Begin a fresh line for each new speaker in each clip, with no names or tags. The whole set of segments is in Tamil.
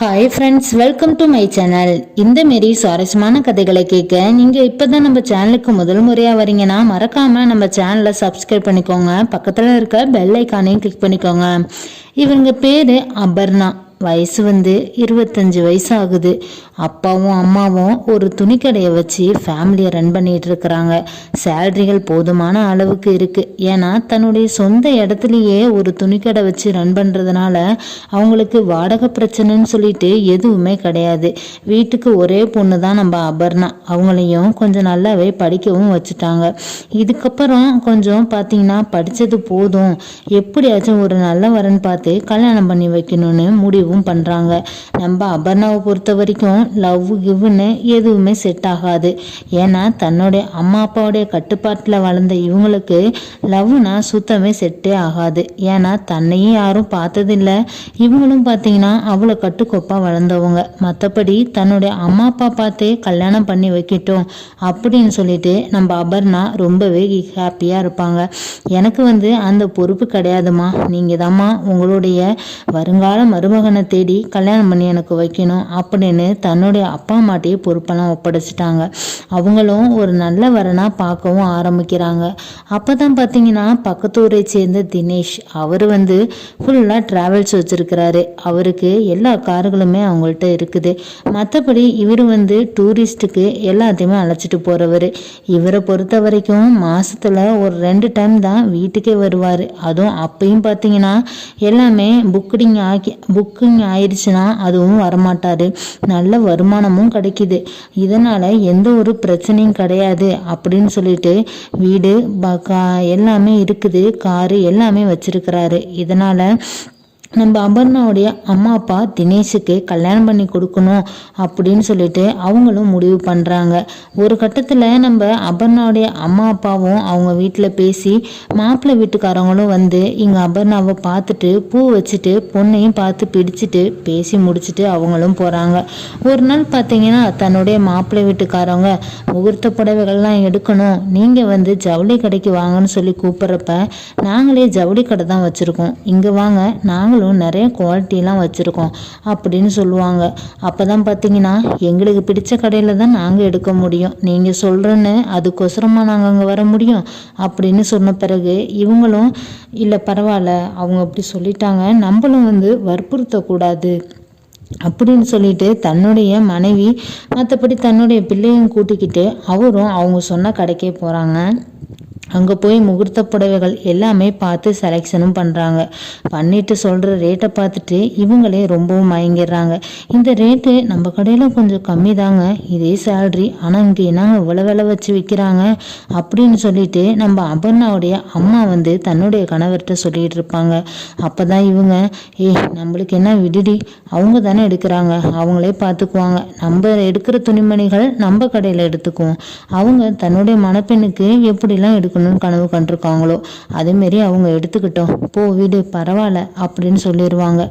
Hi friends welcome to my channel இந்த மாரி சுவாரஸ்யமான கதைகளை கேட்க நீங்கள் இப்போ தான் நம்ம சேனலுக்கு முதல் முறையாக வரீங்கன்னா மறக்காமல் நம்ம சேனலை சப்ஸ்கிரைப் பண்ணிக்கோங்க. பக்கத்தில் இருக்க பெல் ஐக்கானையும் கிளிக் பண்ணிக்கோங்க. இவங்க பேர் அபர்ணா. வயசு வந்து இருபத்தஞ்சி வயசு ஆகுது அப்பாவும் அம்மாவும் ஒரு துணிக்கடையை வச்சு ஃபேமிலியை ரன் பண்ணிட்டு இருக்கிறாங்க. சேலரிகள் போதுமான அளவுக்கு இருக்குது ஏன்னா தன்னுடைய சொந்த இடத்துலையே ஒரு துணிக்கடை வச்சு ரன் பண்ணுறதுனால அவங்களுக்கு வாடகை பிரச்சனைன்னு சொல்லிட்டு எதுவுமே கிடையாது. வீட்டுக்கு ஒரே பொண்ணு தான் நம்ம அபர்ணா. அவங்களையும் கொஞ்சம் நல்லாவே படிக்கவும் வச்சுட்டாங்க. இதுக்கப்புறம் கொஞ்சம் பார்த்தீங்கன்னா படித்தது போதும். எப்படியாச்சும் ஒரு நல்ல வரன் பார்த்து கல்யாணம் பண்ணி வைக்கணும்னு முடிவும் பண்ணுறாங்க நம்ம அபர்ணாவை பொறுத்த வரைக்கும் லவ் கிவ்னு எதுவுமே செட் ஆகாது. ஏன்னா தன்னுடைய அம்மா அப்பாவுடைய கட்டுப்பாட்டில் வளர்ந்த இவங்களுக்கு லவ்னா சுத்தமே செட்டே ஆகாது. ஏன்னா தன்னையும் யாரும் பார்த்ததில்ல. இவங்களும் பார்த்தீங்கன்னா அவ்வளோ கட்டுக்கோப்பாக வளர்ந்தவங்க. மற்றபடி தன்னுடைய அம்மா அப்பா பார்த்தே கல்யாணம் பண்ணி வைக்கட்டும் அப்படின்னு சொல்லிட்டு நம்ம அபர்ணா ரொம்பவே ஹாப்பியாக இருப்பாங்க. எனக்கு வந்து அந்த பொறுப்பு கிடையாதுமா நீங்கள் தாம்மா உங்களுடைய வருங்கால மருமகன் தேடி கல்யாணம் பண்ணி எனக்கு வைக்கணும் அப்படின்னு தன்னுடைய அப்பா அம்மாட்டையே பொறுப்பெல்லாம் ஒப்படைச்சிட்டாங்க. அவங்களும் ஒரு நல்ல வரனாக பார்க்கவும் ஆரம்பிக்கிறாங்க. அப்போ தான் பார்த்தீங்கன்னா பக்கத்து ஊரை சேர்ந்த தினேஷ் அவர் வந்து ஃபுல்லாக ட்ராவல்ஸ் வச்சுருக்கிறாரு. அவருக்கு எல்லா கார்களுமே அவங்கள்ட்ட இருக்குது. மற்றபடி இவர் வந்து டூரிஸ்ட்டுக்கு எல்லாத்தையுமே அழைச்சிட்டு போகிறவர் இவரை பொறுத்த வரைக்கும் மாதத்தில் ஒரு ரெண்டு டைம் தான் வீட்டுக்கே வருவார். அதுவும் அப்பயும் பார்த்தீங்கன்னா எல்லாமே புக்கிங் ஆக்கி புக் ஆயிடுச்சுன்னா அதுவும் வரமாட்டார். நல்ல வருமானமும் கிடைக்குது. இதனால் எந்த ஒரு பிரச்சனையும் கிடையாது அப்படின்னு சொல்லிட்டு வீடு ப- கா எல்லாமே இருக்குது. காரு எல்லாமே வச்சிருக்கிறாரு. இதனால் நம்ம அபர்ணாவுடைய அம்மா அப்பா தினேஷுக்கு கல்யாணம் பண்ணி கொடுக்கணும் அப்படின்னு சொல்லிட்டு அவங்களும் முடிவு பண்ணுறாங்க ஒரு கட்டத்தில் நம்ம அபர்ணாவுடைய அம்மா அப்பாவும் அவங்க வீட்டில் பேசி மாப்பிள்ளை வீட்டுக்காரங்களும் வந்து இங்கே அபர்ணாவை பார்த்துட்டு பூ வச்சுட்டு பொண்ணையும் பார்த்து பிடிச்சிட்டு பேசி முடிச்சுட்டு அவங்களும் போகிறாங்க ஒரு நாள் பார்த்தீங்கன்னா தன்னுடைய மாப்பிள்ளை வீட்டுக்காரவங்க முகூர்த்த புடவைகள்லாம் எடுக்கணும். நீங்கள் வந்து ஜவுளி கடைக்கு வாங்கன்னு சொல்லி கூப்பிட்றப்ப நாங்களே ஜவுளி கடை தான் வச்சுருக்கோம். இங்கே வாங்க நாங்களும் நிறைய குவாலிட்டிலாம் வச்சுருக்கோம் அப்படின்னு சொல்லுவாங்க. அப்போ தான் பார்த்தீங்கன்னா எங்களுக்கு பிடிச்ச கடையில் தான் நாங்கள் எடுக்க முடியும். நீங்கள் சொல்கிறேன்னு அதுக்கொசரமாக நாங்கள் அங்கே வர முடியும் அப்படின்னு சொன்ன பிறகு இவங்களும் இல்லை பரவாயில்ல அவங்க அப்படி சொல்லிட்டாங்க. நம்மளும் வந்து வற்புறுத்தக்கூடாது. அப்படின்னு சொல்லிட்டு தன்னுடைய மனைவி மற்றபடி தன்னுடைய பிள்ளையும் கூட்டிக்கிட்டு அவரும் அவங்க சொன்ன கடைக்கே போகிறாங்க அங்கே போய் முகூர்த்த புடவைகள் எல்லாமே பார்த்து செலெக்ஷனும் பண்ணுறாங்க பண்ணிட்டு சொல்கிற ரேட்டை பார்த்துட்டு இவங்களே ரொம்பவும் மயங்கிடுறாங்க. இந்த ரேட்டு நம்ம கடையில் கொஞ்சம் கம்மி தாங்க. இதே சேல்ரி ஆனால் இங்கே என்னங்க இவ்வளோ விலை வச்சு விற்கிறாங்க அப்படின்னு சொல்லிட்டு நம்ம அபர்ணாவுடைய அம்மா வந்து தன்னுடைய கணவர்கிட்ட சொல்லிட்டு இருப்பாங்க. அப்போ தான் இவங்க ஏ நம்மளுக்கு என்ன விடுடி? அவங்க தானே எடுக்கிறாங்க. அவங்களே பார்த்துக்குவாங்க. நம்ம எடுக்கிற துணிமணிகள் நம்ம கடையில் எடுத்துக்குவோம். அவங்க தன்னுடைய மணப்பெண்ணுக்கு எப்படிலாம் எடுக்கணும்? பண்ணணும்னு கனவு கண்டிருக்காங்களோ? அதேமாரி அவங்க எடுத்துக்கிட்டோம். போ வீடு பரவாயில்ல அப்படின்னு சொல்லிடுவாங்க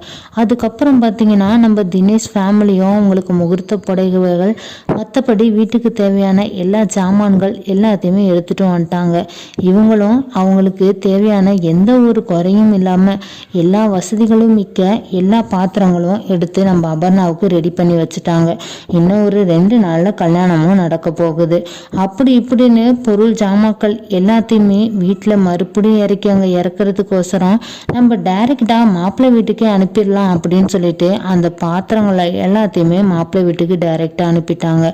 அதுக்கப்புறம் பார்த்தீங்கன்னா நம்ம தினேஷ் ஃபேமிலியும் அவங்களுக்கு முகூர்த்த புடவைகள் மற்றபடி வீட்டுக்கு தேவையான எல்லா சாமான்கள் எல்லாத்தையுமே எடுத்துட்டு வந்துட்டாங்க. இவங்களும் அவங்களுக்கு தேவையான எந்த ஒரு குறையும் இல்லாமல் எல்லா வசதிகளும் மிக்க எல்லா பாத்திரங்களும் எடுத்து நம்ம அபர்ணாவுக்கு ரெடி பண்ணி வச்சுட்டாங்க. இன்னும் ஒரு ரெண்டு நாளில் கல்யாணமும் நடக்க போகுது. அப்படி இப்படின்னு பொருள் ஜாமாக்கள் எல்லாம் எல்லாத்தையுமே வீட்டில் மறுபடியும் இறக்கி அங்கே இறக்குறதுக்கோசரம் நம்ம டைரெக்டாக மாப்பிள்ளை வீட்டுக்கே அனுப்பிடலாம் அப்படின்னு சொல்லிட்டு அந்த பாத்திரங்களை எல்லாத்தையுமே மாப்பிள்ளை வீட்டுக்கு டைரெக்டாக அனுப்பிட்டாங்க.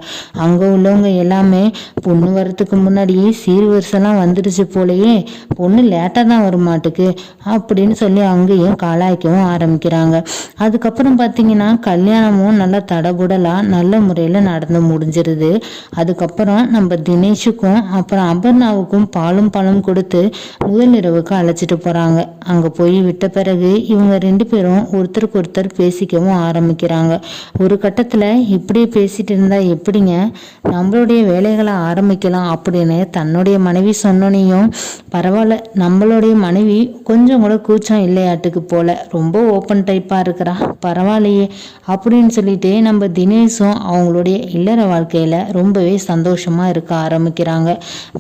அங்கே உள்ளவங்க எல்லாமே பொண்ணு வரத்துக்கு முன்னாடியே சீர்வரிசெல்லாம் வந்துடுச்சு போலயே பொண்ணு லேட்டாக தான் வருமாட்டுக்கு அப்படின்னு சொல்லி அங்கேயும் காலாய்க்கவும் ஆரம்பிக்கிறாங்க. அதுக்கப்புறம் பார்த்தீங்கன்னா கல்யாணமும் நல்லா தடபுடலாக நல்ல முறையில் நடந்து முடிஞ்சிருது. அதுக்கப்புறம் நம்ம தினேஷுக்கும் அப்புறம் அபர்ணாவுக்கும் பாலும் பழம் கொடுத்து முதல் இரவுக்கு அழைச்சிட்டு போகிறாங்க அங்கே போய் விட்ட பிறகு இவங்க ரெண்டு பேரும் ஒருத்தருக்கு ஒருத்தர் பேசிக்கவும் ஆரம்பிக்கிறாங்க. ஒரு கட்டத்தில் இப்படியே பேசிட்டு இருந்தா எப்படிங்க? நம்மளுடைய வேலைகளை ஆரம்பிக்கலாம் அப்படின்னு தன்னுடைய மனைவி சொன்னோனையும் பரவாயில்ல நம்மளுடைய மனைவி கொஞ்சம் கூட கூச்சம் இல்லையாட்டுக்கு போல ரொம்ப ஓப்பன் டைப்பாக இருக்கிறா பரவாயில்லையே அப்படின்னு சொல்லிட்டு நம்ம தினேஷும் அவங்களுடைய இல்லற வாழ்க்கையில் ரொம்பவே சந்தோஷமாக இருக்க ஆரம்பிக்கிறாங்க.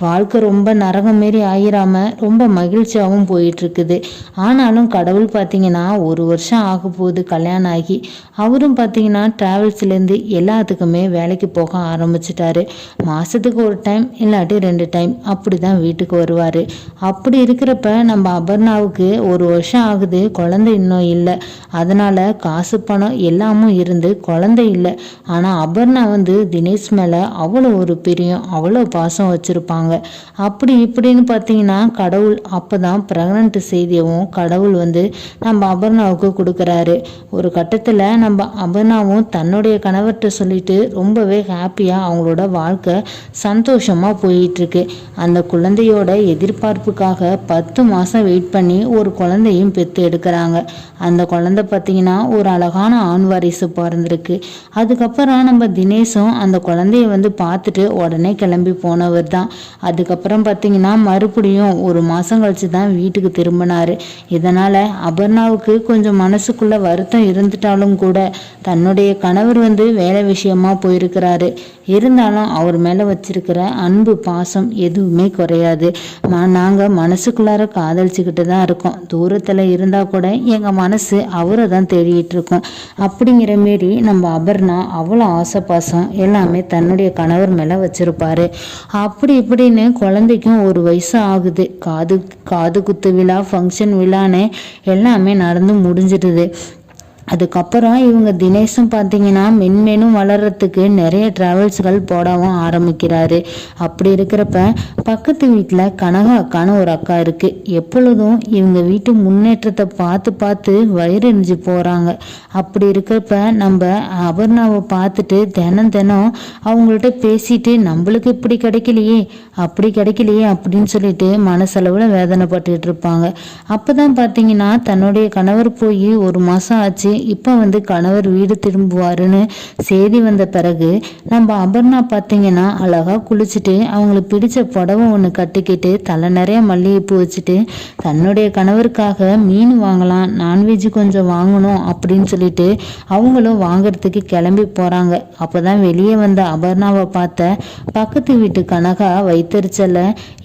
வாழ்க்கை ரொம்ப நர நரகம் மாரி ஆயிராம ரொம்ப மகிழ்ச்சியாகவும் போயிட்டு இருக்குது ஆனாலும் கடவுள் பார்த்தீங்கன்னா ஒரு வருஷம் ஆக போகுது கல்யாணம் ஆகி. அவரும் பார்த்தீங்கன்னா ட்ராவல்ஸ்லேருந்து எல்லாத்துக்குமே வேலைக்கு போக ஆரம்பிச்சிட்டாரு. மாதத்துக்கு ஒரு டைம் இல்லாட்டி ரெண்டு டைம் அப்படி தான் வீட்டுக்கு வருவார். அப்படி இருக்கிறப்ப நம்ம அபர்ணாவுக்கு ஒரு வருஷம் ஆகுது குழந்தை இன்னும் இல்லை. அதனால் காசு பணம் எல்லாமும் இருந்து குழந்தை இல்லை. ஆனால் அபர்ணா வந்து தினேஷ் மேலே அவ்வளோ ஒரு பிரியம் அவ்வளோ பாசம் வச்சுருப்பாங்க. அப்படி இப்படின்னு பார்த்தீங்கன்னா கடவுள் அப்போ தான் ப்ரெக்னென்ட் செய்தியவும் கடவுள் வந்து நம்ம அபர்ணாவுக்கு கொடுக்குறாரு. ஒரு கட்டத்தில் நம்ம அபர்ணாவும் தன்னுடைய கணவர்கிட்ட சொல்லிட்டு ரொம்பவே ஹாப்பியாக அவங்களோட வாழ்க்கை சந்தோஷமாக போயிட்டுருக்கு. அந்த குழந்தையோட எதிர்பார்ப்புக்காக பத்து மாதம் வெயிட் பண்ணி ஒரு குழந்தையும் பெற்று எடுக்கிறாங்க. அந்த குழந்தை பார்த்தீங்கன்னா ஒரு அழகான ஆண் வாரிசு பிறந்திருக்கு. அதுக்கப்புறம் நம்ம தினேஷும் அந்த குழந்தைய வந்து பார்த்துட்டு உடனே கிளம்பி போனவர் தான் அதுக்கப்புறம் பார்த்தீங்கன்னா மறுபடியும் ஒரு மாதம் கழிச்சு தான் வீட்டுக்கு திரும்பினாரு. இதனால் அபர்ணாவுக்கு கொஞ்சம் மனசுக்குள்ளே வருத்தம் இருந்துட்டாலும் கூட தன்னுடைய கணவர் வந்து வேலை விஷயமா போயிருக்கிறாரு. இருந்தாலும் அவர் மேலே வச்சிருக்கிற அன்பு பாசம் எதுவுமே குறையாது. நாங்கள் மனசுக்குள்ளார காதலிச்சுக்கிட்டு தான் இருக்கோம். தூரத்தில் இருந்தால் கூட எங்கள் மனசு அவரை தான் தேடிட்டு இருக்கோம். அப்படிங்கிற மாரி நம்ம அபர்ணா அவ்வளோ ஆசை பாசம் எல்லாமே தன்னுடைய கணவர் மேலே வச்சிருப்பாரு. அப்படி இப்படின்னு குழந்தைக்கும் ஒரு வயசு ஆகுது. காது காது குத்து விழா ஃபங்க்ஷன் விழான்னு எல்லாமே நடந்து முடிஞ்சிடுது. அதுக்கப்புறம் இவங்க தினேஷும் பார்த்தீங்கன்னா மென்மேனும் வளர்கிறதுக்கு நிறைய ட்ராவல்ஸ்கள் போடவும் ஆரம்பிக்கிறாரு. அப்படி இருக்கிறப்ப பக்கத்து வீட்டில் கனகா அக்கான்னு ஒரு அக்கா இருக்குது எப்பொழுதும் இவங்க வீட்டு முன்னேற்றத்தை பார்த்து பார்த்து வயிறறிஞ்சு போகிறாங்க அப்படி இருக்கிறப்ப நம்ம அபர்ணாவை பார்த்துட்டு தினம் தினம் அவங்கள்ட்ட பேசிட்டு நம்மளுக்கு இப்படி கிடைக்கலையே அப்படி கிடைக்கலையே அப்படின்னு சொல்லிட்டு மனசளவில் வேதனைப்பட்டுட்டு இருப்பாங்க. அப்போ தான் பார்த்தீங்கன்னா தன்னுடைய கணவர் போய் ஒரு மாதம் ஆச்சு. இப்போ வந்து கணவர் வீடு திரும்புவாருன்னு செய்தி வந்த பிறகு நம்ம அபர்ணா பார்த்தீங்கன்னா அழகாக குளிச்சுட்டு அவங்களுக்கு பிடிச்ச புடவை ஒன்று கட்டிக்கிட்டு தலை நிறைய மல்லிகைப்பூ வச்சுட்டு தன்னுடைய கணவருக்காக மீன் வாங்கலாம் நான்வெஜ் கொஞ்சம் வாங்கணும் அப்படின்னு சொல்லிட்டு அவங்களும் வாங்குறதுக்கு கிளம்பி போகிறாங்க அப்போ தான் வெளியே வந்த அபர்ணாவை பார்த்த பக்கத்து வீட்டு கனகா வைத்தறிச்சல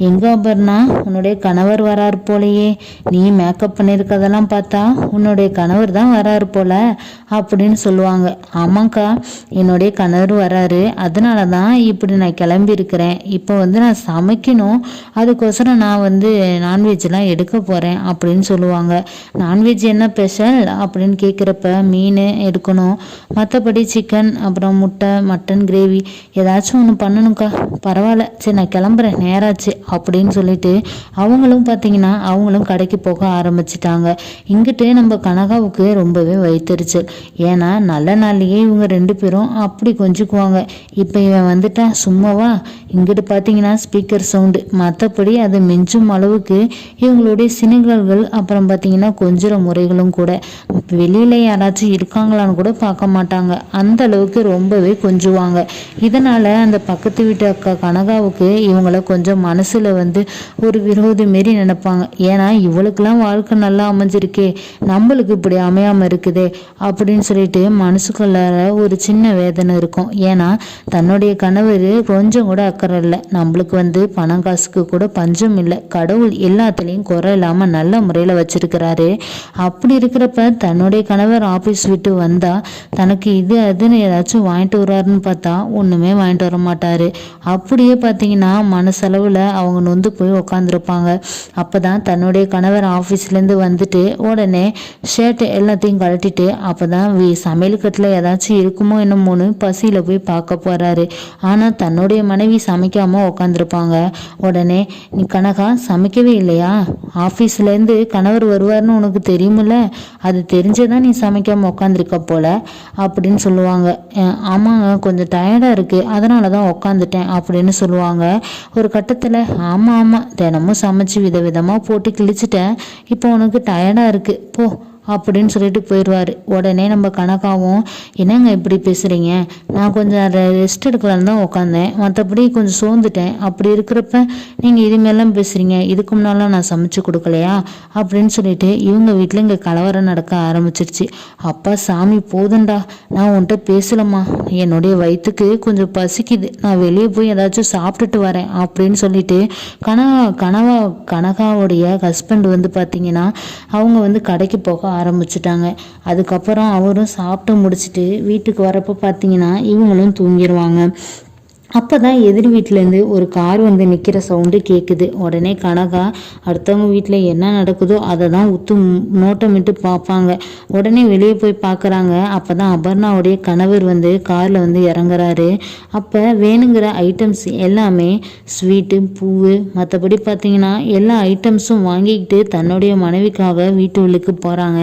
எங்க அபர்ணா? உன்னுடைய கணவர் வராரு போலையே. நீ மேக்கப் பண்ணியிருக்கதெல்லாம் பார்த்தா உன்னுடைய கணவர் தான் வராரு போல போல அப்படின்னு சொல்லுவாங்க. ஆமாக்கா என்னுடைய கணவர் வராரு. அதனால தான் இப்படி நான் கிளம்பி இருக்கிறேன் இப்போ வந்து நான் சமைக்கணும். அதுக்கோசரம் நான் வந்து நான்வெஜ்லாம் எடுக்க போகிறேன் அப்படின்னு சொல்லுவாங்க. நான்வெஜ் என்ன ஸ்பெஷல் அப்படின்னு கேட்குறப்ப மீன் எடுக்கணும். மற்றபடி சிக்கன் அப்புறம் முட்டை மட்டன் கிரேவி ஏதாச்சும் ஒன்று பண்ணணும்க்கா. பரவாயில்ல. சரி நான் கிளம்புறேன். நேராச்சு அப்படின்னு சொல்லிட்டு அவங்களும் பார்த்தீங்கன்னா அவங்களும் கடைக்கு போக ஆரம்பிச்சிட்டாங்க. இங்கிட்டு நம்ம கனகாவுக்கு ரொம்பவே வைத்தறிச்சல் ஏன்னா நல்ல நாள்லயே இவங்க ரெண்டு பேரும் அப்படி கொஞ்சுக்குவாங்க. இப்போ இவன் வந்துட்டா சும்மாவா? இங்கிட்டு பார்த்தீங்கன்னா ஸ்பீக்கர் சவுண்டு மற்றபடி அது மிஞ்சும் அளவுக்கு இவங்களுடைய சினிகல்கள் அப்புறம் பார்த்தீங்கன்னா கொஞ்சிற முறைகளும் கூட. வெளியில் யாராச்சும் இருக்காங்களான்னு கூட பார்க்க மாட்டாங்க. அந்த அளவுக்கு ரொம்பவே கொஞ்சுவாங்க. இதனால் அந்த பக்கத்து வீட்டு அக்கா கனகாவுக்கு இவங்கள கொஞ்சம் மனசில் வந்து ஒரு விரோதி மாரி நினைப்பாங்க. ஏன்னா இவளுக்கெல்லாம் வாழ்க்கை நல்லா அமைஞ்சிருக்கே. நம்மளுக்கு இப்படி அமையாமல் இருக்குதே. அப்படின்னு சொல்லிட்டு மனசுக்குள்ளார ஒரு சின்ன வேதனை இருக்கும். ஏன்னா தன்னுடைய கணவர் கொஞ்சம் கூட அக்கறை இல்லை. நம்மளுக்கு வந்து பணம் காசுக்கு கூட பஞ்சம் இல்லை. கடவுள் எல்லாத்துலேயும் குறை இல்லாமல் நல்ல முறையில் வச்சிருக்கிறாரு. அப்படி இருக்கிறப்ப தன்னுடைய கணவர் ஆஃபீஸ் விட்டு வந்தால் தனக்கு இது அதுன்னு ஏதாச்சும் வாங்கிட்டு வர்றாருன்னு பார்த்தா ஒன்றுமே வாங்கிட்டு வர மாட்டார். அப்படியே பார்த்தீங்கன்னா மனசளவில் அவங்க நொந்து போய் உக்காந்துருப்பாங்க. அப்போ தான் தன்னுடைய கணவர் ஆஃபீஸ்லேருந்து வந்துட்டு உடனே ஷர்ட் எல்லாத்தையும் கட்டிட்டு அப்போ தான் சமையல் கட்டில் ஏதாச்சும் இருக்குமோ என்னமோன்னு பசியில் போய் பார்க்க போகிறாரு ஆனால் தன்னுடைய மனைவி சமைக்காமல் உக்காந்துருப்பாங்க. உடனே நீ கனகா சமைக்கவே இல்லையா? ஆஃபீஸ்லேருந்து கணவர் வருவார்னு உனக்கு தெரியுமில்ல? அது தெரிஞ்சதான் நீ சமைக்காமல் உக்காந்துருக்க போல? அப்படின்னு சொல்லுவாங்க. ஆமாங்க கொஞ்சம் டயர்டாக இருக்குது அதனால தான் உக்காந்துட்டேன் அப்படின்னு சொல்லுவாங்க. ஒரு கட்டத்தில் ஆமாம் ஆமாம் தினமும் சமைச்சு வித விதமாக போட்டு கிழிச்சிட்டேன். இப்போ உனக்கு டயர்டாக இருக்குது போ அப்படின்னு சொல்லிட்டு போயிடுவார். உடனே நம்ம கணக்காவும் என்னங்க இப்படி பேசுகிறீங்க நான் கொஞ்சம் ரெஸ்ட் எடுக்கலான்னு தான் உட்காந்தேன் மற்றபடி கொஞ்சம் சோர்ந்துட்டேன். அப்படி இருக்கிறப்ப நீங்கள் இதுமாரிலாம் பேசுகிறீங்க இதுக்கு முன்னாலாம் நான் சமைச்சு கொடுக்கலையா? அப்படின்னு சொல்லிட்டு இவங்க வீட்டில் இங்கே கலவரம் நடக்க ஆரம்பிச்சிருச்சு. அப்பா சாமி போதுண்டா நான் உன்கிட்ட பேசலம்மா. என்னுடைய வயிற்றுக்கு கொஞ்சம் பசிக்குது. நான் வெளியே போய் ஏதாச்சும் சாப்பிட்டுட்டு வரேன். அப்படின்னு சொல்லிட்டு கனகா கனவா கனகாவுடைய ஹஸ்பண்ட் வந்து பார்த்தீங்கன்னா அவங்க வந்து கடைக்கு போக ஆரம்பிச்சிட்டாங்க. அதுக்கப்புறம் அவரும் சாப்பிட்டு முடிச்சுட்டு வீட்டுக்கு வரப்போ பார்த்தீங்கன்னா இவங்களும் தூங்கிடுவாங்க அப்போ தான் எதிர் வீட்டிலேருந்து ஒரு கார் வந்து நிற்கிற சவுண்டு கேட்குது உடனே கனகா அடுத்தவங்க வீட்டில் என்ன நடக்குதோ அதை தான் உத்து நோட்டமிட்டு பார்ப்பாங்க உடனே வெளியே போய் பார்க்குறாங்க அப்போ தான் அபர்ணாவுடைய கணவர் வந்து காரில் வந்து இறங்குறாரு. அப்போ வேணுங்கிற ஐட்டம்ஸ் எல்லாமே ஸ்வீட்டு பூவு மற்றபடி பார்த்தீங்கன்னா எல்லா ஐட்டம்ஸும் வாங்கிக்கிட்டு தன்னுடைய மனைவிக்காக வீட்டு உள்ளுக்கு போகிறாங்க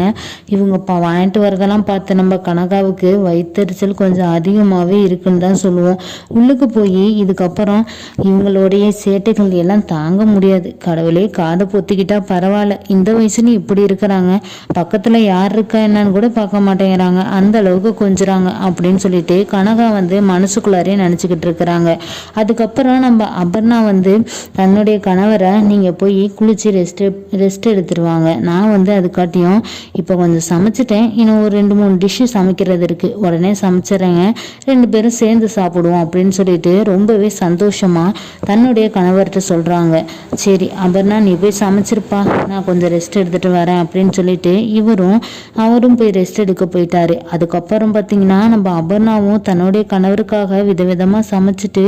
இவங்க பா வாங்கிட்டு வரதெல்லாம் பார்த்து நம்ம கனகாவுக்கு வயிற்றுச்சல் கொஞ்சம் அதிகமாகவே இருக்குன்னு தான் சொல்லுவோம். உள்ளுக்கு போய் இதுக்கப்புறம் இவங்களுடைய சேட்டைகள் எல்லாம் தாங்க முடியாது. கடவுளே காதை பொத்திக்கிட்டா பரவாயில்ல. இந்த வயசுன்னு இப்படி இருக்கிறாங்க. பக்கத்தில் யார் இருக்கா என்னன்னு கூட பார்க்க மாட்டேங்கிறாங்க. அந்த அளவுக்கு கொஞ்சுறாங்க அப்படின்னு சொல்லிட்டு கனகா வந்து மனசுக்குள்ளாரே நினச்சிக்கிட்டு இருக்கிறாங்க. அதுக்கப்புறம் நம்ம அபர்ணா வந்து தன்னுடைய கணவரை நீங்கள் போய் குளிச்சு ரெஸ்ட் ரெஸ்ட் எடுத்துருவாங்க. நான் வந்து அதுக்காட்டியும் இப்போ கொஞ்சம் சமைச்சிட்டேன். இன்னும் ஒரு ரெண்டு மூணு டிஷ்ஷு சமைக்கிறது இருக்குது உடனே சமைச்சிட்றேங்க. ரெண்டு பேரும் சேர்ந்து சாப்பிடுவோம் அப்படின்னு சொல்லிட்டு ரொம்பவே சந்தோஷமா தன்னுடைய கணவர்கிட்ட சொல்கிறாங்க சரி அபர்ணா நீ போய் சமைச்சிருப்பா. நான் கொஞ்சம் ரெஸ்ட் எடுத்துகிட்டு வரேன் அப்படின்னு சொல்லிட்டு இவரும் அவரும் போய் ரெஸ்ட் எடுக்க போயிட்டாரு. அதுக்கப்புறம் பார்த்தீங்கன்னா நம்ம அபர்ணாவும் தன்னுடைய கணவருக்காக விதவிதமாக சமைச்சிட்டு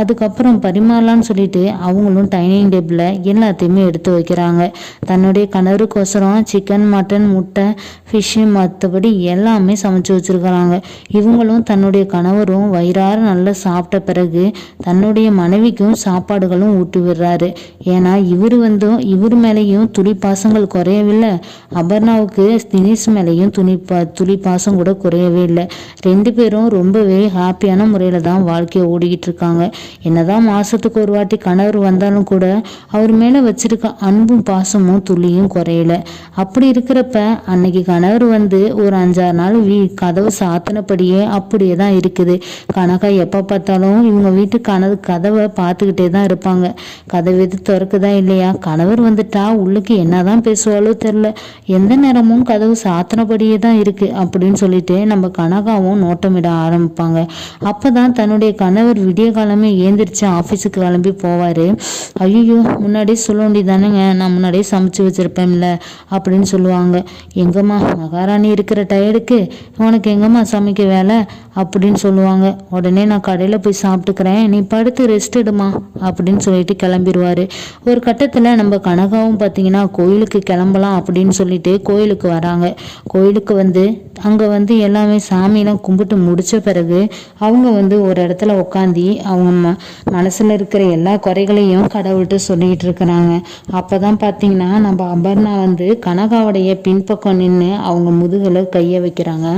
அதுக்கப்புறம் பரிமாறலான்னு சொல்லிட்டு அவங்களும் டைனிங் டேபிளில் எல்லாத்தையுமே எடுத்து வைக்கிறாங்க. தன்னுடைய கணவருக்கோசரம் சிக்கன் மட்டன் முட்டை ஃபிஷ்ஷு மற்றபடி எல்லாமே சமைச்சு வச்சுருக்கிறாங்க. இவங்களும் தன்னுடைய கணவரும் வயிறார நல்லா சாப்பிட்டு பிறகு தன்னுடைய மனைவிக்கும் சாப்பாடுகளும் ஊட்டி விடுறாரு ஏன்னா இவர் வந்தும் இவர் மேலேயும் துளி பாசங்கள் குறையவில்லை. அபர்ணாவுக்கு தினேஷ் மேலேயும் துணி பா துளி பாசம் கூட குறையவே இல்லை. ரெண்டு பேரும் ரொம்பவே ஹாப்பியான முறையில் தான் வாழ்க்கையை ஓடிக்கிட்டு இருக்காங்க என்னதான் மாசத்துக்கு ஒரு வாட்டி கணவர் வந்தாலும் கூட அவர் மேலே வச்சிருக்க அன்பும் பாசமும் துளியும் குறையல. அப்படி இருக்கிறப்ப அன்னைக்கு கணவர் வந்து ஒரு அஞ்சாறு நாள் வீ கதவு சாத்தினபடியே அப்படியே தான் இருக்குது. கனகா எப்போ பார்த்தாலும் இவங்க வீட்டு கனவு கதவை பார்த்துக்கிட்டே தான் இருப்பாங்க. கதவு எது திறக்குதா இல்லையா? கணவர் வந்துட்டா உள்ளுக்கு என்னதான் பேசுவாளோ தெரில எந்த நேரமும் கதவு சாத்தினபடியே தான் இருக்கு அப்படின்னு சொல்லிட்டு நம்ம கனகாவும் நோட்டமிட ஆரம்பிப்பாங்க. அப்பதான் தன்னுடைய கணவர் விடிய காலமே ஏந்திரிச்சு ஆஃபீஸுக்கு கிளம்பி போவாரு. ஐயோ முன்னாடியே சொல்ல வேண்டியதானுங்க. நான் முன்னாடியே சமைச்சு வச்சிருப்பேன்ல அப்படின்னு சொல்லுவாங்க. எங்கம்மா மகாராணி இருக்கிற டயர்டுக்கு உனக்கு எங்கம்மா சமைக்க வேலை? அப்படின்னு சொல்லுவாங்க. உடனே நான் கடையில் போய் சாப்பிட்டுக்கிறேன். நீ படுத்து ரெஸ்ட் எடுமா அப்படின்னு சொல்லிட்டு கிளம்பிடுவாரு ஒரு கட்டத்தில் நம்ம கனகாவும் பார்த்தீங்கன்னா கோயிலுக்கு கிளம்பலாம் அப்படின்னு சொல்லிட்டு கோயிலுக்கு வராங்க. கோயிலுக்கு வந்து அங்கே வந்து எல்லாமே சாமியெல்லாம் கும்பிட்டு முடித்த பிறகு அவங்க வந்து ஒரு இடத்துல உட்காந்து அவங்க ம மனசில் இருக்கிற எல்லா குறைகளையும் கடவுள்கிட்ட சொல்லிக்கிட்டு இருக்கிறாங்க. அப்போ தான் பார்த்தீங்கன்னா நம்ம அபர்ணா வந்து கனகாவுடைய பின்பக்கம் நின்று அவங்க முதுகில் கையை வைக்கிறாங்க.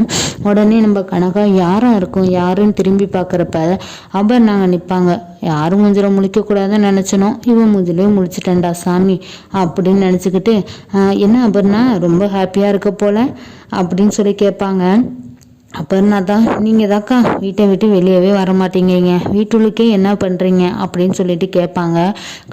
உடனே நம்ம கனகா யாரா இருக்கும் யாருன்னு திரும்பி பார்க்குறப்ப அபர்ணாங்க நிற்பாங்க யாரும் மூஞ்சில முழிக்கக்கூடாதுன்னு நினச்சினோம் இவன் மூஞ்சிலே முழிச்சிட்டேன்டா சாமி அப்படின்னு நினச்சிக்கிட்டு என்ன அபர்னா ரொம்ப ஹாப்பியாக இருக்க போல? அப்படின்னு சொல்லி கேட்பாங்க. அப்புறம்னா தான் நீங்கள் தாக்கா வீட்டை விட்டு வெளியவே வர மாட்டேங்கிறீங்க வீட்டுள்ளுக்கே என்ன பண்ணுறீங்க அப்படின்னு சொல்லிட்டு கேட்பாங்க.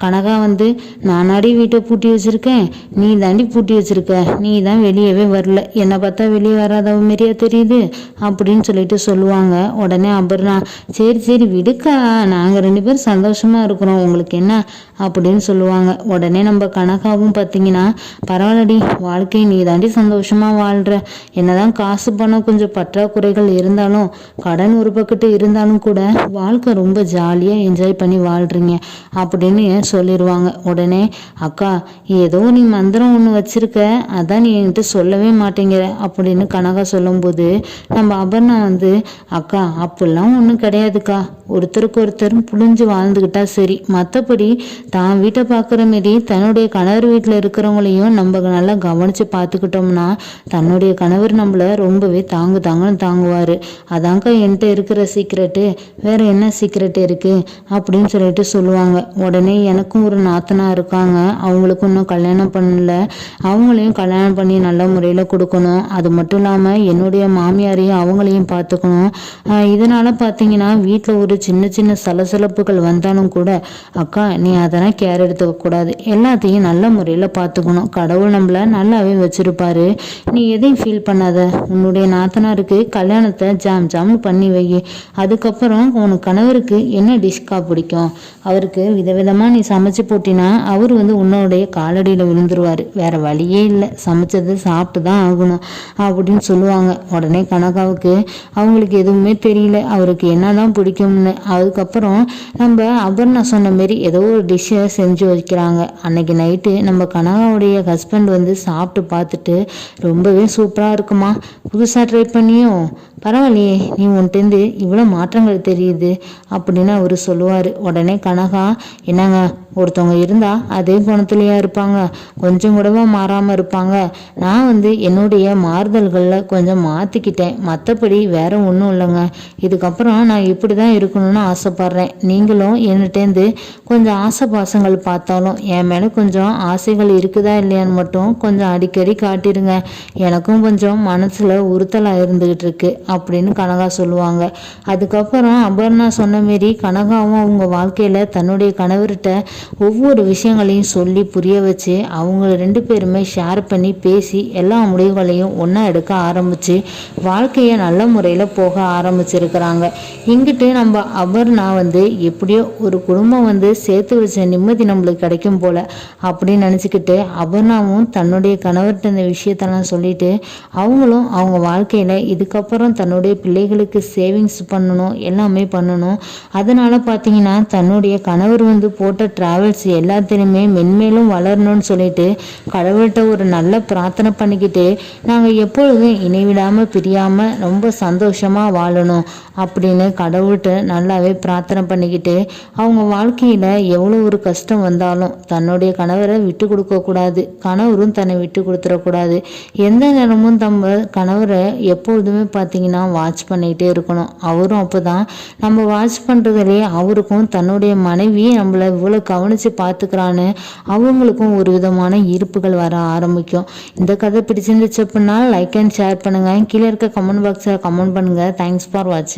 கனகா வந்து நானாடி வீட்டை பூட்டி வச்சுருக்கேன். நீ தாண்டி பூட்டி வச்சுருக்க. நீ தான் வெளியவே வரல. என்னை பார்த்தா வெளியே வராதவ மாரியா தெரியுது? அப்படின்னு சொல்லிட்டு சொல்லுவாங்க. உடனே அபர்ணா சரி சரி விடுக்கா. நாங்கள் ரெண்டு பேரும் சந்தோஷமாக இருக்கிறோம். உங்களுக்கு என்ன? அப்படின்னு சொல்லுவாங்க. உடனே நம்ம கனகாவும் பார்த்தீங்கன்னா பரவாயில்லடி வாழ்க்கை நீ தாண்டி சந்தோஷமாக வாழ்கிற என்னதான் காசு பணம் கொஞ்சம் பற்றா பற்றாக்குறைகள் இருந்தாலும் கடன் ஒரு பக்கத்து இருந்தாலும் கூட வாழ்க்கை ரொம்ப ஜாலியாக என்ஜாய் பண்ணி வாழ்கிறீங்க அப்படின்னு சொல்லிடுவாங்க உடனே அக்கா ஏதோ நீ மந்திரம் ஒன்று வச்சிருக்க அதான் நீ என்கிட்ட சொல்லவே மாட்டேங்கிற அப்படின்னு கனகா சொல்லும்போது நம்ம அபர்ணா வந்து அக்கா அப்படிலாம் ஒன்றும் கிடையாதுக்கா ஒருத்தருக்கு ஒருத்தர் புழிஞ்சு வாழ்ந்துக்கிட்டா சரி. மற்றபடி தான் வீட்டை பார்க்குற மாரி தன்னுடைய கணவர் வீட்டில் இருக்கிறவங்களையும் நம்ம நல்லா கவனித்து பார்த்துக்கிட்டோம்னா தன்னுடைய கணவர் நம்மளை ரொம்பவே தாங்கு தாங்கன்னு தாங்குவார். அதாங்க என்கிட்ட இருக்கிற சீக்ரெட்டு வேற என்ன சீக்ரெட் இருக்குது அப்படின்னு சொல்லிட்டு சொல்லுவாங்க. உடனே எனக்கும் ஒரு நாத்தனா இருக்காங்க. அவங்களுக்கும் இன்னும் கல்யாணம் பண்ணல. அவங்களையும் கல்யாணம் பண்ணி நல்ல முறையில் கொடுக்கணும். அது மட்டும் இல்லாமல் என்னுடைய மாமியாரையும் அவங்களையும் பார்த்துக்கணும். இதனால் பார்த்தீங்கன்னா வீட்டில் ஒரு சின்ன சின்ன சலசலப்புகள் வந்தாலும் கூட அக்கா நீ அதெல்லாம் கேர் எடுத்துக்க கூடாது. எல்லாத்தையும் நல்ல முறையில் பார்த்துக்கணும். கடவுள் நம்மள நல்லாவே வச்சிருப்பாரு. நீ எதையும் ஃபீல் பண்ணாத. உன்னுடைய நாத்தனாருக்கு கல்யாணத்தை ஜாம் ஜாம்னு பண்ணி வை அதுக்கப்புறம் உன் கணவருக்கு என்ன டிஷ்கா பிடிக்கும்? அவருக்கு விதவிதமாக நீ சமைச்சு போட்டினா அவர் வந்து உன்னோடைய காலடியில் விழுந்துருவார். வேற வழியே இல்லை. சமைச்சது சாப்பிட்டு தான் ஆகணும் அப்படின்னு சொல்லுவாங்க. உடனே கனகாவுக்கு அவங்களுக்கு எதுவுமே தெரியல. அவருக்கு என்னதான் பிடிக்கும்னு அதுக்கப்புறம் நம்ம அபர்ணா சொன்ன மாரி ஏதோ ஒரு டிஷ்ஷை செஞ்சு வைக்கிறாங்க. அன்னைக்கு நைட்டு நம்ம கனகாவுடைய ஹஸ்பண்ட் வந்து சாப்பிட்டு பார்த்துட்டு ரொம்பவே சூப்பராக இருக்குமா? புதுசாக ட்ரை பண்ணியும் பரவாயில்லையே நீ உன்ட்டேருந்து இவ்வளோ மாற்றங்கள் தெரியுது அப்படின்னு அவர் சொல்லுவார். உடனே கனகா என்னங்க ஒருத்தவங்க இருந்தால் அதே குணத்துலையா இருப்பாங்க? கொஞ்சம் கூடவா மாறாமல் இருப்பாங்க? நான் வந்து என்னுடைய மாறுதல்களில் கொஞ்சம் மாற்றிக்கிட்டேன் மற்றபடி வேற ஒன்றும் இல்லைங்க. இதுக்கப்புறம் நான் இப்படி தான் இருக்கணும்னு ஆசைப்பட்றேன். நீங்களும் என்னட்டேந்து கொஞ்சம் ஆசை பாசங்கள் பார்த்தாலும் என் மேலே கொஞ்சம் ஆசைகள் இருக்குதா இல்லையான்னு மட்டும் கொஞ்சம் அடிக்கடி காட்டிடுங்க. எனக்கும் கொஞ்சம் மனசில் உறுத்தலாக இருந்துக்கிட்டு இருக்கு அப்படின்னு கனகா சொல்லுவாங்க. அதுக்கப்புறம் அபர்ணா சொன்ன மாரி கனகாவும் அவங்க வாழ்க்கையில் தன்னுடைய கணவர்கிட்ட ஒவ்வொரு விஷயங்களையும் சொல்லி புரிய வச்சு அவங்க ரெண்டு பேருமே ஷேர் பண்ணி பேசி எல்லா முடிவுகளையும் ஒன்றா எடுக்க ஆரம்பித்து வாழ்க்கையை நல்ல முறையில் போக ஆரம்பிச்சிருக்கிறாங்க. இங்கிட்டு நம்ம அவர் நான் வந்து எப்படியோ ஒரு குடும்பம் வந்து சேர்த்து வச்ச நிம்மதி நம்மளுக்கு கிடைக்கும் போல அப்படின்னு நினச்சிக்கிட்டு அபர்ணாவும் தன்னுடைய கணவர்கிட்ட இந்த விஷயத்தெல்லாம் சொல்லிட்டு அவங்களும் அவங்க வாழ்க்கையில் இதுக்கப்புறம் தன்னுடைய பிள்ளைகளுக்கு சேவிங்ஸ் பண்ணணும் எல்லாமே பண்ணணும். அதனால் பார்த்தீங்கன்னா தன்னுடைய கணவர் வந்து போட்ட ட்ராவல்ஸ் எல்லாத்திலையுமே மென்மேலும் வளரணும்னு சொல்லிட்டு கடவுள்கிட்ட ஒரு நல்ல பிரார்த்தனை பண்ணிக்கிட்டு நாங்கள் எப்பொழுதும் இணைவிடாமல் பிரியாமல் ரொம்ப சந்தோஷமாக வாழணும் அப்படின்னு கடவுள்கிட்ட நல்லாவே பிரார்த்தனை பண்ணிக்கிட்டு அவங்க வாழ்க்கையில் எவ்வளோ ஒரு கஷ்டம் வந்தாலும் தன்னுடைய கணவரை விட்டு கொடுக்கக்கூடாது கணவரும் தன்னை விட்டு கொடுத்துடக்கூடாது எந்த நேரமும் நம்ம கணவரை எப்பொழுதுமே பார்த்தீங்கன்னா வாட்ச் பண்ணிக்கிட்டே இருக்கணும். அவரும் அப்போ தான் நம்ம வாட்ச் பண்ணுறதுலேயே அவருக்கும் தன்னுடைய மனைவி நம்மளை இவ்வளோ கவனித்து பார்த்துக்கிறான்னு அவங்களுக்கும் ஒரு விதமான ஈர்ப்புகள் வர ஆரம்பிக்கும். இந்த கதை பிடிச்சிருந்துச்சு அப்படின்னா லைக் அண்ட் ஷேர் பண்ணுங்கள் கீழே இருக்க கமெண்ட் பாக்ஸில் கமெண்ட் பண்ணுங்கள் தேங்க்ஸ் ஃபார் வாட்சிங்